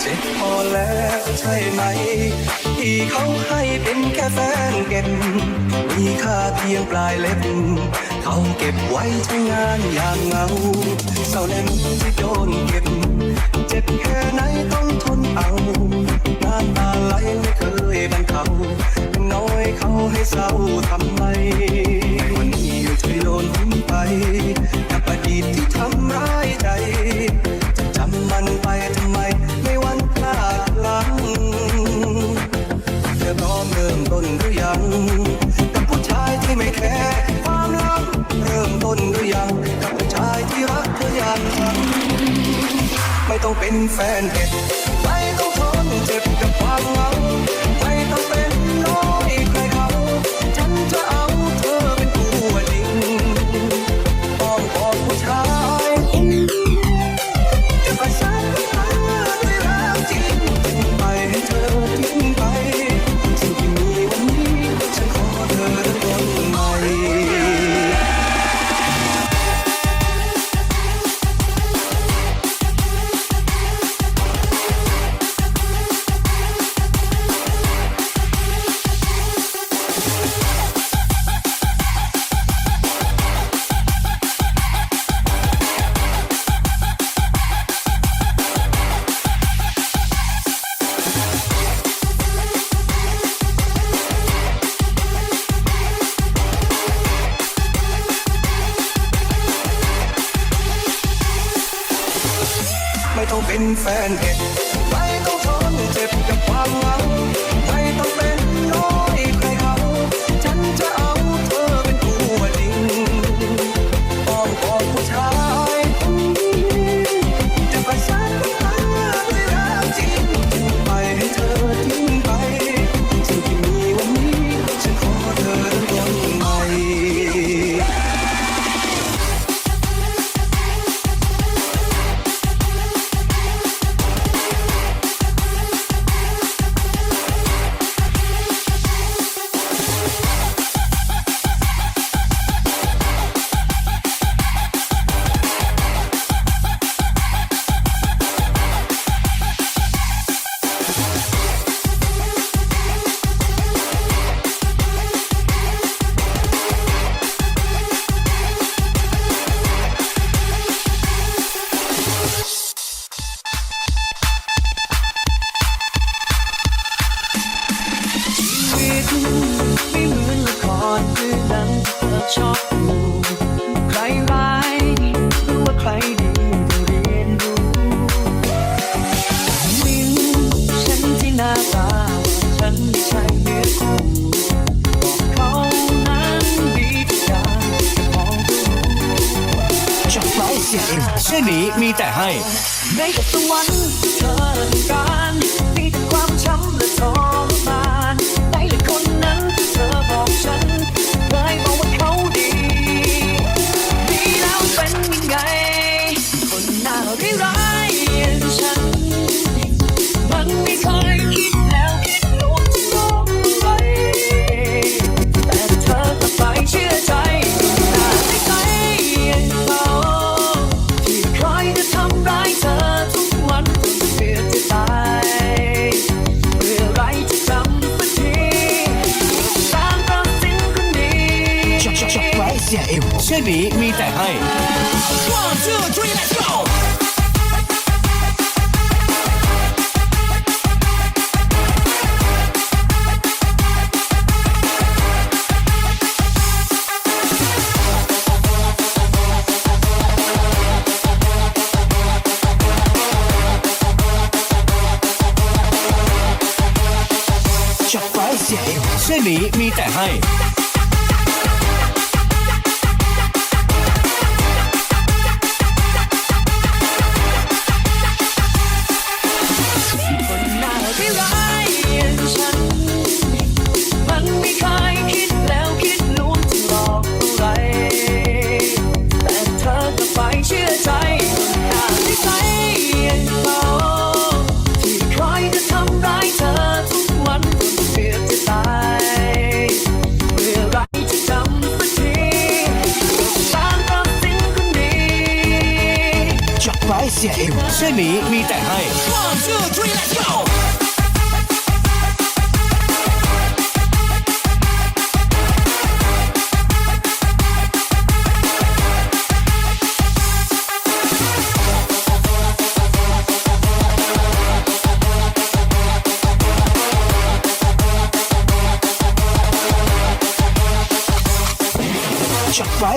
เจ็บพอแล้วใช่ไหม ที่เขาให้เป็นแค่แฟนเก็บ มีค่าเพียงปลายเล็บ เขาเก็บไว้ใช้งานอย่างเงาเศร้าแน่นที่โดนเก็บ เจ็บแค่ไหนต้องทนเอาน้ำตาไหลไม่เคยบรรเทาน้อยเขาให้เศร้าทำไมวันนี้ช่วยโยนทิ้งไป ต้องเป็นแฟนเด็ด ไม่ต้องเป็นแฟนเด็กไม่ต้องทนเจ็บกับความเหง ชอบดูใครร้ายหรือว่าใครดีต้องเรียนรู้ลิ้นฉันที่หน้าตาฉันไม่ใช่เนื้อคู่บอเขานั้นดีทุกอย่างมองดูช็อปไลฟ์เสียงเชื่อนี้มีแต่ให้ในกับตะวันที่เธอต้องการมีแต่ความช้ำและทรมาน ช็อปไลฟ์เสียเอ็มชื่อนี้มีแต่ให้ One two three let's go ช็อปไลฟ์เสียเอ็มชื่อนี้มีแต่ให้ ชื่อนี้มีแต่ให้ One two three let's go ช็อตไว้